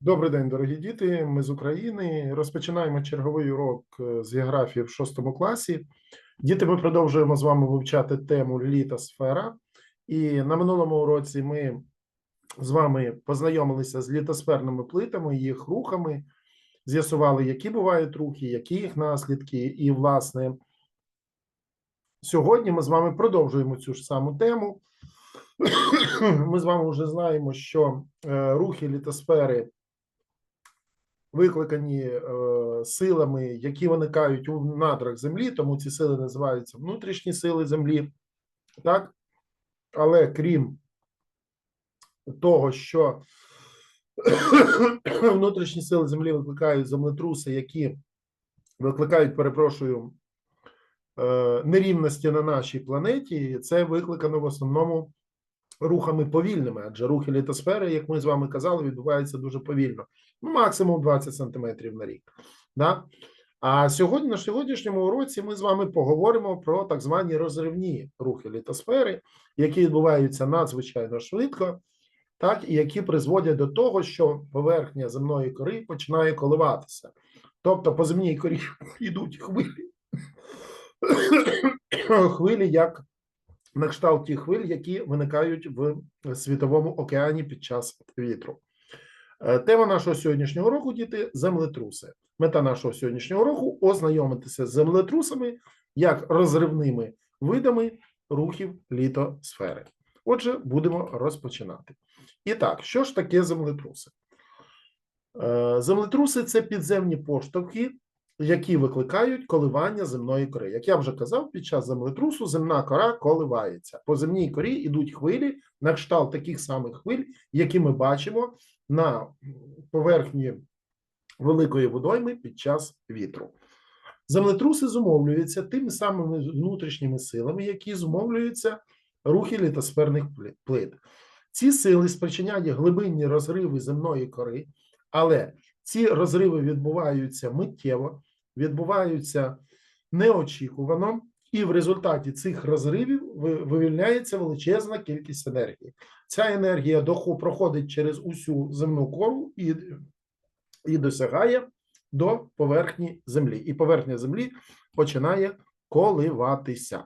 Добрий день, дорогі діти. Ми з України. Розпочинаємо черговий урок е, з географії в шостому класі. Діти, ми продовжуємо з вами вивчати тему літосфера. І на минулому уроці ми з вами познайомилися з літосферними плитами, їх рухами, з'ясували, які бувають рухи, які їх наслідки. І, власне, сьогодні ми з вами продовжуємо цю ж саму тему. Ми з вами вже знаємо, що е, рухи літосфери викликані е, силами, які виникають у надрах землі, тому ці сили називаються внутрішні сили землі. Так? Але крім того, що внутрішні сили землі викликають землетруси, які викликають, перепрошую, е, нерівності на нашій планеті, це викликано в основному рухами повільними, адже рухи літосфери, як ми з вами казали, відбуваються дуже повільно, максимум 20 сантиметрів на рік. Да? А сьогодні, на сьогоднішньому уроці, ми з вами поговоримо про так звані розривні рухи літосфери, які відбуваються надзвичайно швидко, так, і які призводять до того, що поверхня земної кори починає коливатися. Тобто по земній корі йдуть хвилі, хвилі як на кшталт тих хвиль, які виникають в світовому океані під час вітру. Е, Тема нашого сьогоднішнього року, діти, землетруси. Мета нашого сьогоднішнього року ознайомитися з землетрусами як розривними видами рухів літосфери. Отже, будемо розпочинати. І так, що ж таке землетруси? Е, Землетруси це підземні поштовхи, які викликають коливання земної кори. Як я вже казав, під час землетрусу земна кора коливається. По земній корі йдуть хвилі на кшталт таких самих хвиль, які ми бачимо на поверхні великої водойми під час вітру. Землетруси зумовлюються тими самими внутрішніми силами, які зумовлюються рухи літосферних плит-. Ці сили спричиняють глибинні розриви земної кори, але ці розриви відбуваються миттєво, відбуваються неочікувано, і в результаті цих розривів вивільняється величезна кількість енергії. Ця енергія проходить через усю земну кору і, і досягає до поверхні землі. І поверхня землі починає коливатися.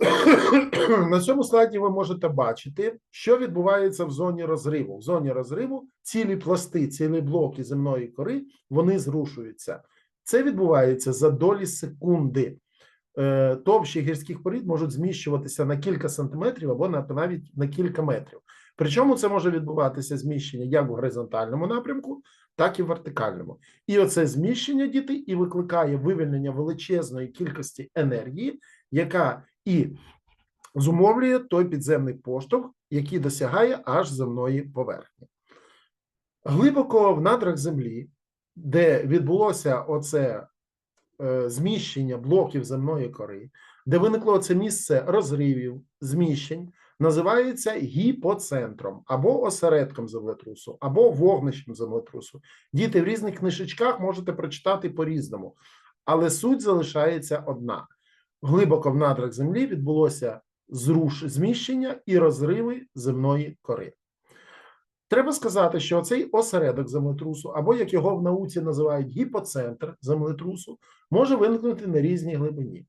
На цьому слайді ви можете бачити, що відбувається в зоні розриву. В зоні розриву цілі пласти, цілі блоки земної кори вони зрушуються. Це відбувається за долі секунди. Е, Товщі гірських порід можуть зміщуватися на кілька сантиметрів або навіть на кілька метрів. Причому це може відбуватися зміщення як в горизонтальному напрямку, так і в вертикальному. І оце зміщення діти і викликає вивільнення величезної кількості енергії, яка і зумовлює той підземний поштовх, який досягає аж земної поверхні. Глибоко в надрах землі, де відбулося оце зміщення блоків земної кори, де виникло це місце розривів, зміщень, називається гіпоцентром або осередком землетрусу, або вогнищем землетрусу. Діти в різних книжечках можете прочитати по-різному, але суть залишається одна: глибоко в надрах землі відбулося зруш зміщення і розриви земної кори. Треба сказати, що цей осередок землетрусу, або як його в науці називають гіпоцентр землетрусу, може виникнути на різній глибині.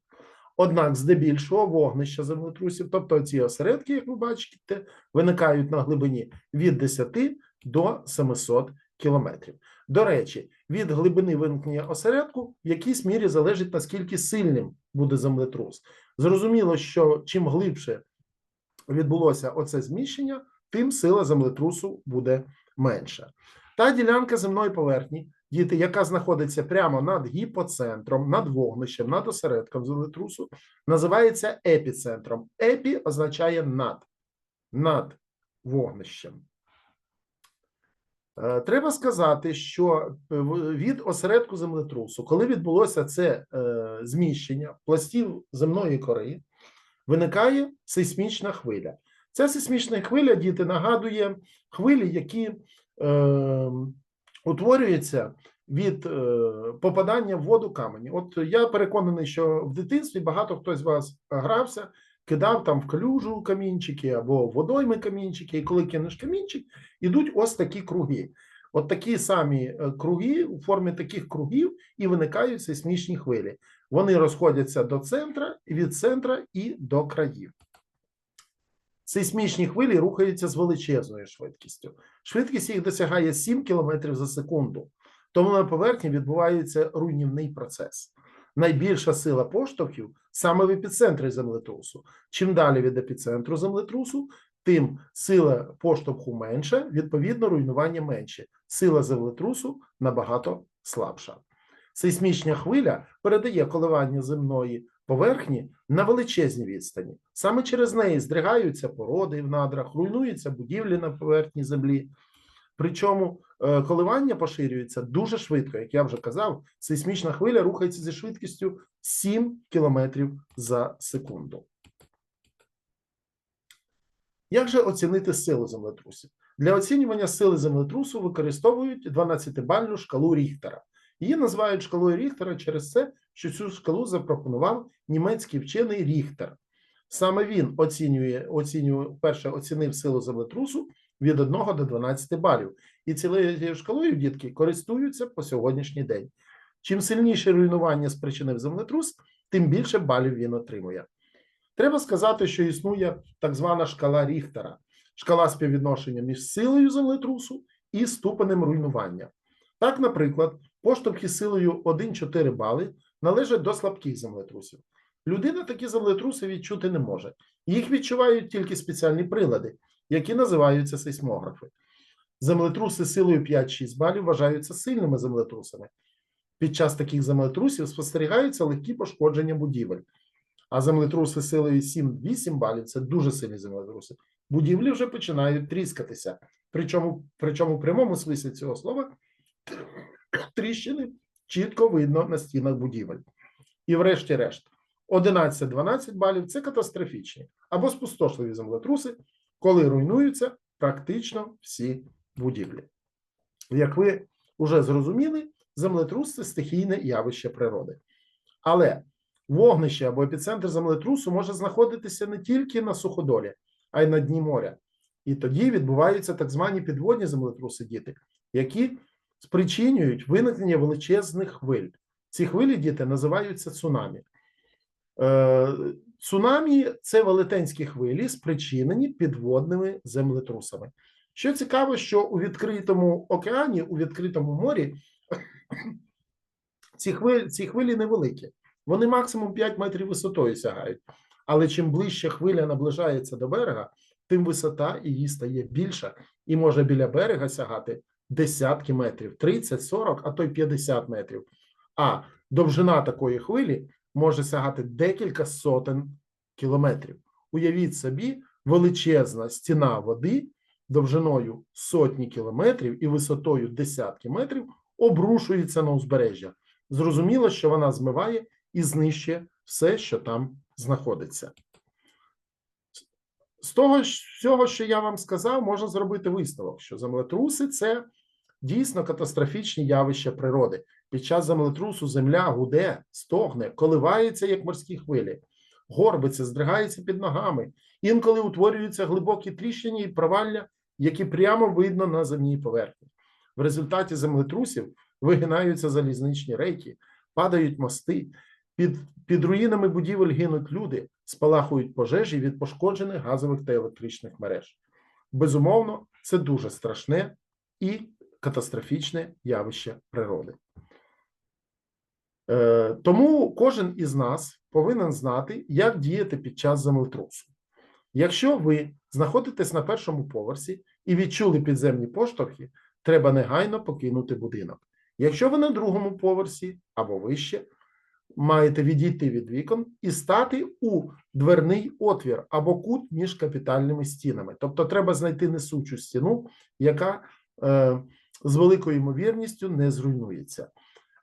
Однак, здебільшого вогнища землетрусів, тобто ці осередки, як ви бачите, виникають на глибині від 10 до 700 кілометрів. До речі, від глибини виникнення осередку в якійсь мірі залежить наскільки сильним буде землетрус. Зрозуміло, що чим глибше відбулося оце зміщення, тим сила землетрусу буде менша. Та ділянка земної поверхні, діти, яка знаходиться прямо над гіпоцентром, над вогнищем, над осередком землетрусу, називається епіцентром. Епі означає над, над вогнищем. Е, Треба сказати, що е, від осередку землетрусу, коли відбулося це е, зміщення пластів земної кори, виникає сейсмічна хвиля. Ця сейсмічна хвиля, діти, нагадує хвилі, які е, утворюються від е, попадання в воду камені. От я переконаний, що в дитинстві багато хто з вас грався кидав там в калюжу камінчики або водойми камінчики, і коли кинеш камінчик, ідуть ось такі круги. От такі самі е, круги у формі таких кругів і виникають сейсмічні хвилі. Вони розходяться до центра, від центра і до країв. Сейсмічні хвилі рухаються з величезною швидкістю. Швидкість їх досягає 7 км за секунду. Тому на поверхні відбувається руйнівний процес. Найбільша сила поштовхів саме в епіцентрі землетрусу. Чим далі від епіцентру землетрусу, тим сила поштовху менша, відповідно, руйнування менше. Сила землетрусу набагато слабша. Сейсмічна хвиля передає коливання земної поверхні на величезні відстані. Саме через неї здригаються породи в надрах, руйнуються будівлі на поверхні землі. Причому е, коливання поширюється дуже швидко. Як я вже казав, сейсмічна хвиля рухається зі швидкістю 7 км за секунду. Як же оцінити силу землетрусів? Для оцінювання сили землетрусу використовують 12-бальну шкалу Ріхтера. Її називають шкалою Ріхтера через те, що цю шкалу запропонував німецький вчений Ріхтер. Саме він оцінює, оцінює перше оцінив силу землетрусу від 1 до 12 балів. І цією шкалою дітки користуються по сьогоднішній день. Чим сильніше руйнування спричинив землетрус, тим більше балів він отримує. Треба сказати, що існує так звана шкала Ріхтера, шкала співвідношення між силою землетрусу і ступенем руйнування. Так, наприклад, поштовхи силою 1,4 бали належать до слабких землетрусів. Людина такі землетруси відчути не може. Їх відчувають тільки спеціальні прилади, які називаються сейсмографи. Землетруси силою 5-6 балів вважаються сильними землетрусами. Під час таких землетрусів спостерігаються легкі пошкодження будівель. А землетруси силою 7-8 балів це дуже сильні землетруси. Будівлі вже починають тріскатися. Причому, причому в прямому смислі цього слова тріщини чітко видно на стінах будівель. І, врешті-решт, 11-12 балів це катастрофічні або спустошливі землетруси, коли руйнуються практично всі будівлі. Як ви вже зрозуміли, землетрус це стихійне явище природи. Але вогнище або епіцентр землетрусу може знаходитися не тільки на суходолі, а й на дні моря. І тоді відбуваються так звані підводні землетруси діти, які спричинюють виникнення величезних хвиль. Ці хвилі діти називаються цунамі. Е, Цунамі це велетенські хвилі, спричинені підводними землетрусами. Що цікаво, що у відкритому океані, у відкритому морі ці хвилі, ці хвилі невеликі. Вони максимум 5 метрів висотою сягають. Але чим ближче хвиля наближається до берега, тим висота її стає більша і може біля берега сягати десятки метрів, 30, 40, а то й 50 метрів. А довжина такої хвилі може сягати декілька сотень кілометрів. Уявіть собі, величезна стіна води довжиною сотні кілометрів і висотою десятки метрів обрушується на узбережжя. Зрозуміло, що вона змиває і знищує все, що там знаходиться. З того всього, що я вам сказав, можна зробити висновок, що землетруси це дійсно катастрофічні явища природи. Під час землетрусу земля гуде, стогне, коливається, як морські хвилі, горбиться, здригається під ногами. Інколи утворюються глибокі тріщини і провалля, які прямо видно на земній поверхні. В результаті землетрусів вигинаються залізничні рейки, падають мости, під, під руїнами будівель гинуть люди, спалахують пожежі від пошкоджених газових та електричних мереж. Безумовно, це дуже страшне і катастрофічне явище природи. Е, Тому кожен із нас повинен знати, як діяти під час землетрусу. Якщо ви знаходитесь на першому поверсі і відчули підземні поштовхи, треба негайно покинути будинок. Якщо ви на другому поверсі або вище, маєте відійти від вікон і стати у дверний отвір або кут між капітальними стінами. Тобто, треба знайти несучу стіну, яка е, з великою ймовірністю не зруйнується.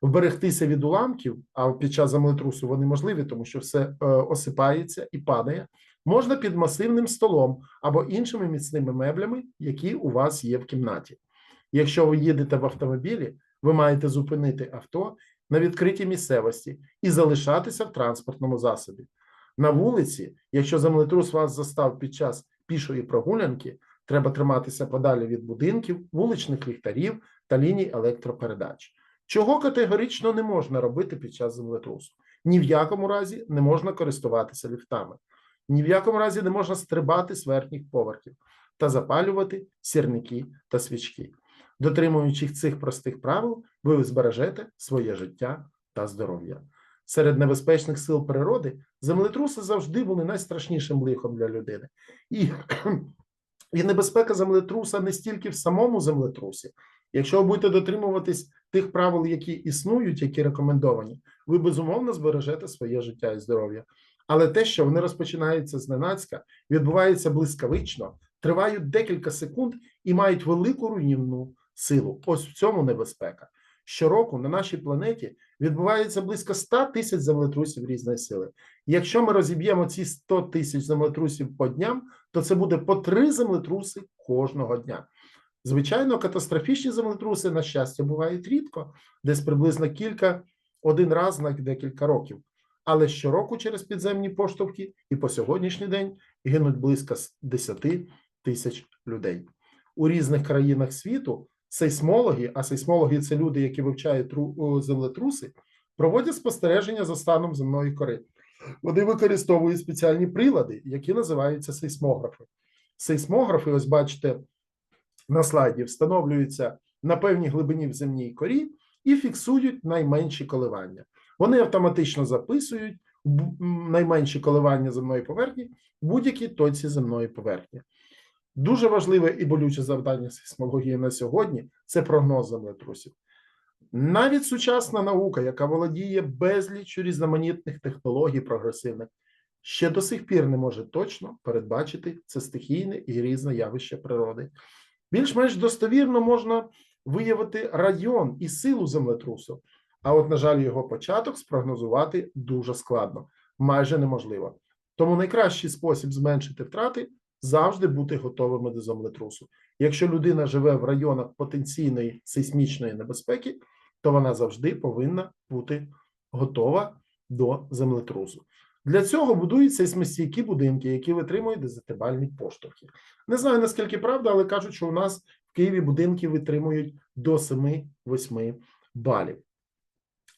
Вберегтися від уламків, а під час землетрусу вони можливі, тому що все е, осипається і падає. Можна під масивним столом або іншими міцними меблями, які у вас є в кімнаті. Якщо ви їдете в автомобілі, ви маєте зупинити авто на відкритій місцевості і залишатися в транспортному засобі. На вулиці, якщо землетрус вас застав під час пішої прогулянки, треба триматися подалі від будинків, вуличних ліхтарів та ліній електропередач. Чого категорично не можна робити під час землетрусу? Ні в якому разі не можна користуватися ліфтами, ні в якому разі не можна стрибати з верхніх поверхів та запалювати сірники та свічки. Дотримуючись цих простих правил, ви збережете своє життя та здоров'я. Серед небезпечних сил природи землетруси завжди були найстрашнішим лихом для людини. І, і небезпека землетруса не стільки в самому землетрусі. Якщо ви будете дотримуватись тих правил, які існують, які рекомендовані, ви безумовно збережете своє життя і здоров'я. Але те, що вони розпочинаються зненацька, відбувається блискавично, тривають декілька секунд і мають велику руйнівну силу. Ось в цьому небезпека. Щороку на нашій планеті відбувається близько 100 тисяч землетрусів різної сили. Якщо ми розіб'ємо ці 100 тисяч землетрусів по дням, то це буде по три землетруси кожного дня. Звичайно, катастрофічні землетруси, на щастя, бувають рідко, десь приблизно кілька один раз на декілька років. Але щороку через підземні поштовхи і по сьогоднішній день гинуть близько 10 тисяч людей. У різних країнах світу сейсмологи, а сейсмологи це люди, які вивчають землетруси, проводять спостереження за станом земної кори. Вони використовують спеціальні прилади, які називаються сейсмографи. Сейсмографи, ось бачите, на слайді встановлюються на певній глибині в земній корі і фіксують найменші коливання. Вони автоматично записують найменші коливання земної поверхні в будь-якій точці земної поверхні. Дуже важливе і болюче завдання сейсмології на сьогодні це прогноз землетрусів. Навіть сучасна наука, яка володіє безліччю різноманітних технологій прогресивних, ще до сих пір не може точно передбачити це стихійне і різне явище природи. Більш-менш достовірно можна виявити район і силу землетрусу, а от, на жаль, його початок спрогнозувати дуже складно, майже неможливо. Тому найкращий спосіб зменшити втрати завжди бути готовими до землетрусу. Якщо людина живе в районах потенційної сейсмічної небезпеки, то вона завжди повинна бути готова до землетрусу. Для цього будують сейсмостійкі будинки, які витримують дезатибальні поштовхи. Не знаю наскільки правда, але кажуть, що у нас в Києві будинки витримують до 7-8 балів.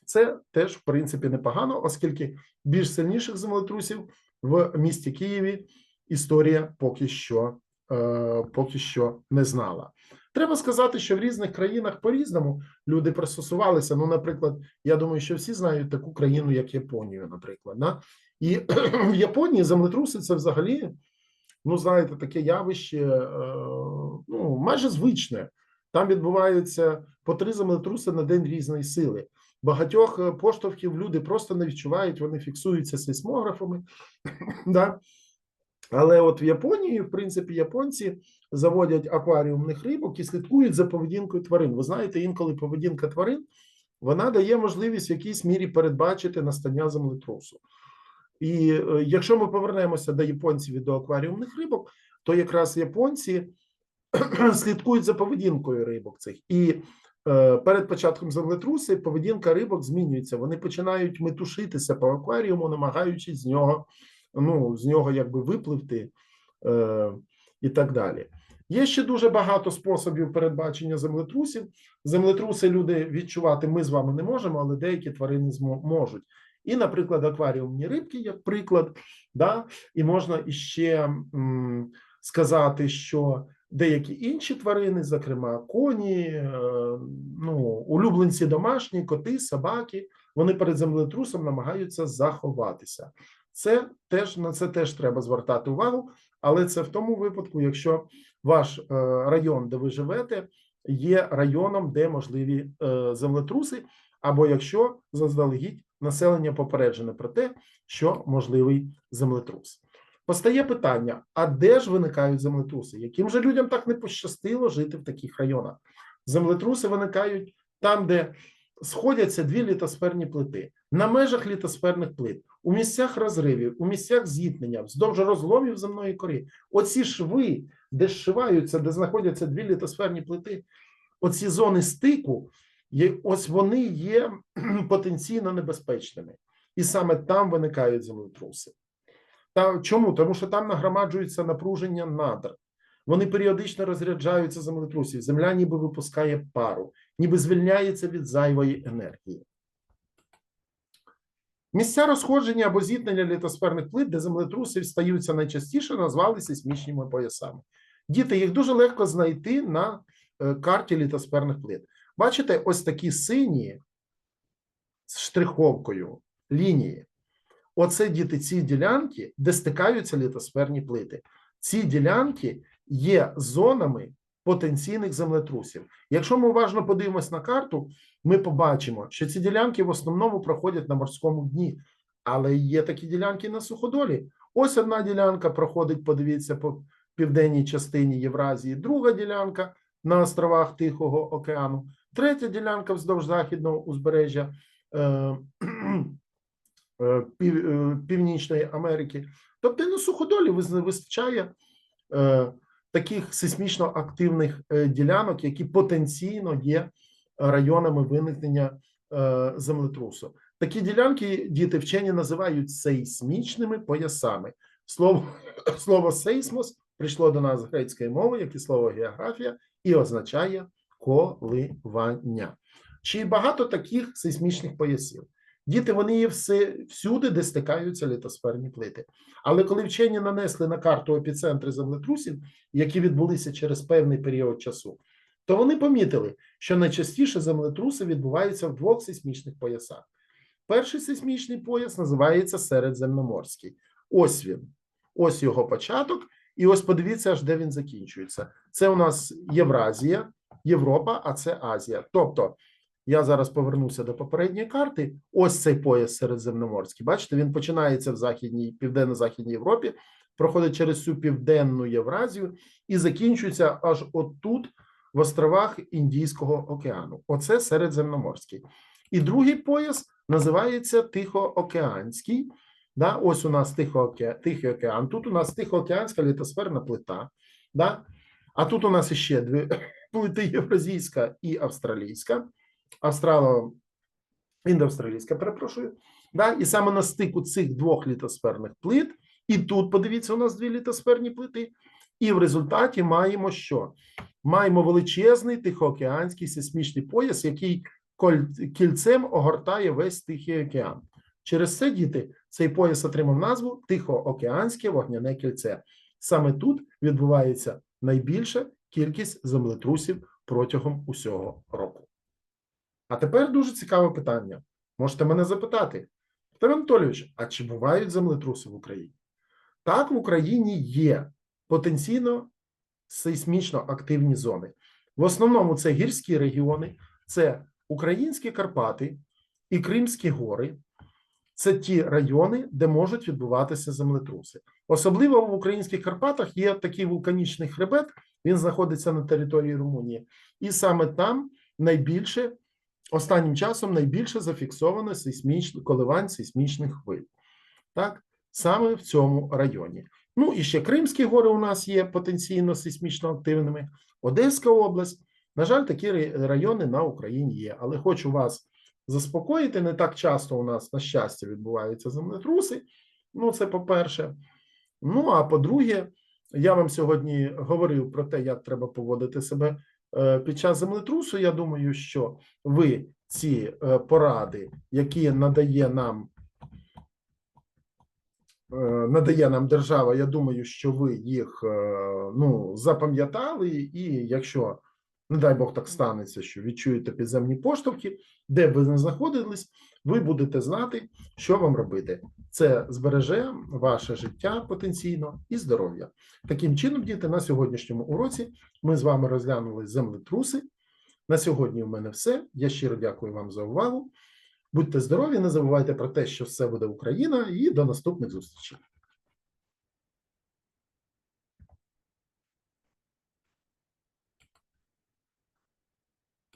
Це теж, в принципі, непогано, оскільки більш сильніших землетрусів в місті Києві історія поки що, е, поки що не знала. Треба сказати, що в різних країнах по-різному люди пристосувалися. Ну, наприклад, я думаю, що всі знають таку країну, як Японію, наприклад. Да? І в Японії землетруси це взагалі, ну, знаєте, таке явище е, ну, майже звичне. Там відбуваються по три землетруси на день різної сили. Багатьох е, поштовхів люди просто не відчувають, вони фіксуються сейсмографами. да? Але от в Японії, в принципі, японці заводять акваріумних рибок і слідкують за поведінкою тварин. Ви знаєте, інколи поведінка тварин вона дає можливість в якійсь мірі передбачити настання землетрусу. І е, якщо ми повернемося до японців і до акваріумних рибок, то якраз японці слідкують за поведінкою рибок цих. І е, перед початком землетруси поведінка рибок змінюється. Вони починають метушитися по акваріуму, намагаючись з нього ну, з нього якби випливти е, і так далі. Є ще дуже багато способів передбачення землетрусів. Землетруси люди відчувати ми з вами не можемо, але деякі тварини можуть. І, наприклад, акваріумні рибки, як приклад, да, і можна іще м, сказати, що деякі інші тварини, зокрема коні, е, ну, улюбленці домашні, коти, собаки, вони перед землетрусом намагаються заховатися. Це теж на це теж треба звертати увагу, але це в тому випадку, якщо ваш е, район, де ви живете, є районом, де можливі е, землетруси, або якщо заздалегідь населення попереджене про те, що можливий землетрус. Постає питання: а де ж виникають землетруси? Яким же людям так не пощастило жити в таких районах? Землетруси виникають там, де сходяться дві літосферні плити, на межах літосферних плит, у місцях розривів, у місцях зіткнення, вздовж розломів земної кори. Оці шви, де зшиваються, де знаходяться дві літосферні плити, оці зони стику, ось вони є потенційно небезпечними. І саме там виникають землетруси. Та чому? Тому що там нагромаджується напруження надр. Вони періодично розряджаються землетрусів. Земля ніби випускає пару, ніби звільняється від зайвої енергії. Місця розходження або зіткнення літосферних плит, де землетруси стаються найчастіше, назвали сейсмічними поясами. Діти, їх дуже легко знайти на е, карті літосферних плит. Бачите, ось такі сині з штриховкою лінії. Оце діти ці ділянки, де стикаються літосферні плити. Ці ділянки є зонами потенційних землетрусів. Якщо ми уважно подивимось на карту, ми побачимо, що ці ділянки в основному проходять на морському дні, але є такі ділянки на суходолі. Ось одна ділянка проходить, подивіться, по південній частині Євразії, друга ділянка на островах Тихого океану, третя ділянка вздовж західного узбережжя е, е, е, Північної Америки. Тобто на суходолі вистачає е, таких сейсмічно активних е, ділянок, які потенційно є районами виникнення е, землетрусу. Такі ділянки діти вчені називають сейсмічними поясами. Слово, слово сейсмос прийшло до нас з грецької мови, як і слово географія, і означає коливання. Чи багато таких сейсмічних поясів? Діти, вони є все, всюди, де стикаються літосферні плити. Але коли вчені нанесли на карту епіцентри землетрусів, які відбулися через певний період часу, то вони помітили, що найчастіше землетруси відбуваються в двох сейсмічних поясах. Перший сейсмічний пояс називається Середземноморський. Ось він, ось його початок, і ось подивіться, аж де він закінчується. Це у нас Євразія, Європа, а це Азія. Тобто, я зараз повернуся до попередньої карти. Ось цей пояс середземноморський. Бачите, він починається в західній, південно-західній Європі, проходить через всю південну Євразію і закінчується аж отут, в островах Індійського океану. Оце середземноморський. І другий пояс називається Тихоокеанський. Да? Ось у нас Тихооке... Тихий океан. Тут у нас Тихоокеанська літосферна плита. Да? А тут у нас ще дві плити євразійська і австралійська. Австрало індоавстралійська, перепрошую. Да? І саме на стику цих двох літосферних плит, і тут, подивіться, у нас дві літосферні плити. І в результаті маємо що? Маємо величезний тихоокеанський сейсмічний пояс, який кільцем огортає весь Тихий океан. Через це, діти, цей пояс отримав назву Тихоокеанське вогняне кільце. Саме тут відбувається найбільша кількість землетрусів протягом усього року. А тепер дуже цікаве питання. Можете мене запитати, Петро Анатолійович, а чи бувають землетруси в Україні? Так, в Україні є потенційно сейсмічно активні зони. В основному це гірські регіони, це українські Карпати і Кримські гори. Це ті райони, де можуть відбуватися землетруси. Особливо в українських Карпатах є такий вулканічний хребет, він знаходиться на території Румунії, і саме там найбільше останнім часом найбільше зафіксовано сейсміч... коливань сейсмічних хвиль. Так, саме в цьому районі. Ну і ще Кримські гори у нас є потенційно сейсмічно активними. Одеська область. На жаль, такі райони на Україні є. Але хочу вас заспокоїти. Не так часто у нас, на щастя, відбуваються землетруси. Ну, це по-перше. Ну, а по-друге, я вам сьогодні говорив про те, як треба поводити себе під час землетрусу. Я думаю, що ви ці е, поради, які надає нам е, надає нам держава, я думаю, що ви їх е, ну, запам'ятали, і якщо, не дай Бог, так станеться, що відчуєте підземні поштовхи, де б ви не знаходились, ви будете знати, що вам робити. Це збереже ваше життя потенційно і здоров'я. Таким чином, діти, на сьогоднішньому уроці ми з вами розглянули землетруси. На сьогодні у мене все. Я щиро дякую вам за увагу. Будьте здорові, не забувайте про те, що все буде Україна, і до наступних зустрічей.